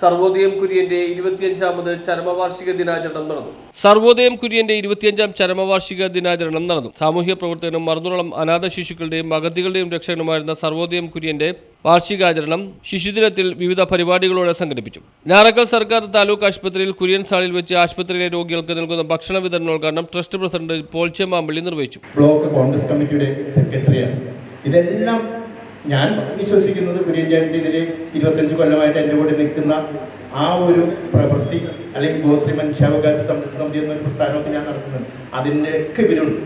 സർവോദയം കുര്യന്റെ ഇരുപത്തിയഞ്ചാമത് ചരമവാർഷിക ദിനാചരണം നടന്നു. സർവോദയം കുര്യന്റെ ഇരുപത്തിയഞ്ചാം ചരമവാർഷിക ദിനാചരണം നടന്നു. സാമൂഹ്യ പ്രവർത്തകനും മറുനോളം അനാഥ ശിശുക്കളുടെയും അഗതികളുടെയും രക്ഷകനുമായിരുന്ന സർവോദയം കുര്യന്റെ വാർഷികാചരണം ശിശുദിനത്തിൽ വിവിധ പരിപാടികളോടെ സംഘടിപ്പിച്ചു. ഞാറക്കൽ സർക്കാർ താലൂക്ക് ആശുപത്രിയിൽ കുര്യൻ സാളിൽ വെച്ച് ആശുപത്രിയിലെ രോഗികൾക്ക് നൽകുന്ന ഭക്ഷണ വിതരണോദ്ഘാടനം ട്രസ്റ്റ് പ്രസിഡന്റ് പോൾ ചെമ്മാമ്പള്ളി നിർവഹിച്ചു. ബ്ലോക്ക് കോൺഗ്രസ് കമ്മിറ്റിയുടെ സെക്രട്ടറിയാണ്. ഇതെല്ലാം ഞാൻ വിശ്വസിക്കുന്നത് കുര്യൻചാണ്ടിന്റെ ഇതിൽ ഇരുപത്തഞ്ച് കൊല്ലമായിട്ട് എന്റെ കൂടെ നിൽക്കുന്ന ആ ഒരു പ്രവൃത്തി അല്ലെങ്കിൽ ഗോശ്രീ മനുഷ്യാവകാശ സംരക്ഷണ സമിതി എന്നൊരു പ്രസ്ഥാനമൊക്കെ ഞാൻ നടത്തുന്നത്. അതിന്റെ ഒക്കെ ഇവരുണ്ട്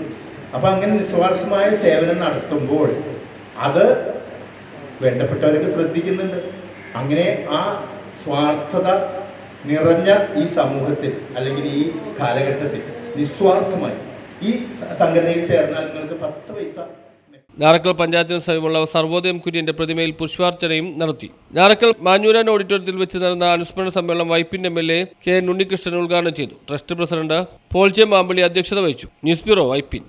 അപ്പം അങ്ങനെ നിസ്വാർത്ഥമായ സേവനം നടത്തുമ്പോൾ അത് വേണ്ടപ്പെട്ടവരൊക്കെ ശ്രദ്ധിക്കുന്നുണ്ട്. അങ്ങനെ ആ സ്വാർത്ഥത നിറഞ്ഞ ഈ സമൂഹത്തിൽ അല്ലെങ്കിൽ ഈ കാലഘട്ടത്തിൽ നിസ്വാർത്ഥമായി. ഈ സംഘടനയിൽ ചേർന്നാൽ നിങ്ങൾക്ക് പത്ത് പൈസ ഞാറക്കൽ പഞ്ചായത്തിന് സമീപമുള്ള സർവോദയം കുര്യന്റെ പ്രതിമയിൽ പുഷ്പാർച്ചനയും നടത്തി. ഞാറക്കൽ മാഞ്ഞൂരാൻ ഓഡിറ്റോറിയത്തിൽ വെച്ച് നടന്ന അനുസ്മരണ സമ്മേളനം Vypin M L A K Unnikrishnan ഉദ്ഘാടനം ചെയ്തു. Trust president Paul J Mampally അധ്യക്ഷത വഹിച്ചു. News bureau Vypin.